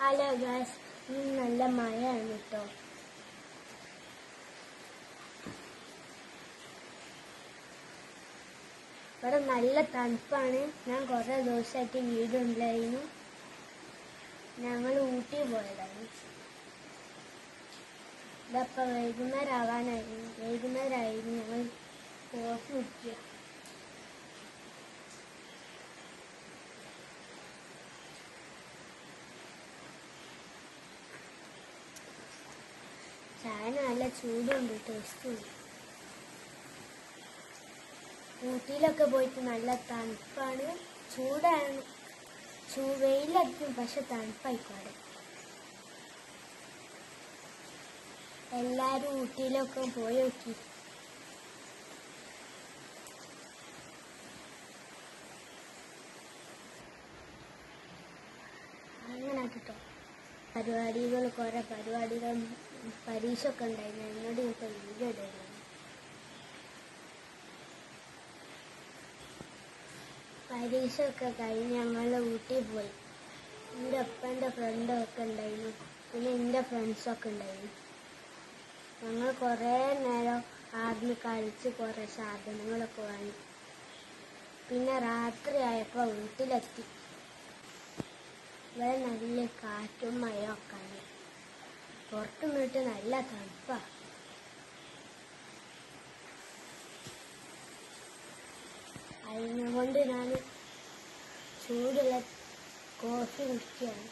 Hello Gauss നല്ല മഴയാണ് കേട്ടോ ഇവിടെ നല്ല തണുപ്പാണ്. ഞാൻ കുറേ ദിവസമായിട്ട് വീടുണ്ടായിരുന്നു ഞങ്ങൾ ഊട്ടി പോയതാണ്. ഇതപ്പോൾ വൈകുന്നേരം ആവാനായിരുന്നു വൈകുന്നേരമായിരുന്നു ഞങ്ങൾ കോഫി ചായ നല്ല ചൂടുണ്ട് ടേസ്റ്റുണ്ട്. ഊട്ടിയിലൊക്കെ പോയിട്ട് നല്ല തണുപ്പാണ്. ചൂടാണ്. ചൂ വെയിലടിക്കും പക്ഷെ തണുപ്പായിക്കോടെ എല്ലാരും ഊട്ടിയിലൊക്കെ പോയി നോക്കി. അങ്ങനെ കേട്ടോ പരിപാടികൾ കുറെ പരിപാടികൾ പരീക്ഷ ഒക്കെ ഉണ്ടായിരുന്നു. എന്നോട് ഇപ്പൊ വീഡിയോ ഇടുന്നു പരീക്ഷ ഒക്കെ കഴിഞ്ഞ് ഞങ്ങൾ ഊട്ടി പോയി. എന്റെ അപ്പന്റെ ഫ്രണ്ടും ഒക്കെ ഉണ്ടായിരുന്നു. പിന്നെ എന്റെ ഫ്രണ്ട്സൊക്കെ ഉണ്ടായിരുന്നു. ഞങ്ങൾ കുറേ നേരം ആദ്യം കളിച്ച് കുറേ സാധനങ്ങളൊക്കെ വാങ്ങി. പിന്നെ രാത്രിയായപ്പോൾ വീട്ടിലെത്തി ഇവിടെ നല്ല കാറ്റും മഴയൊക്കെ പുറത്ത് നിന്നിട്ട് നല്ല തണുപ്പാ. അതിനെ കൊണ്ട് ഞാൻ ചൂടുള്ള കോഫി കുടിക്കുകയാണ്.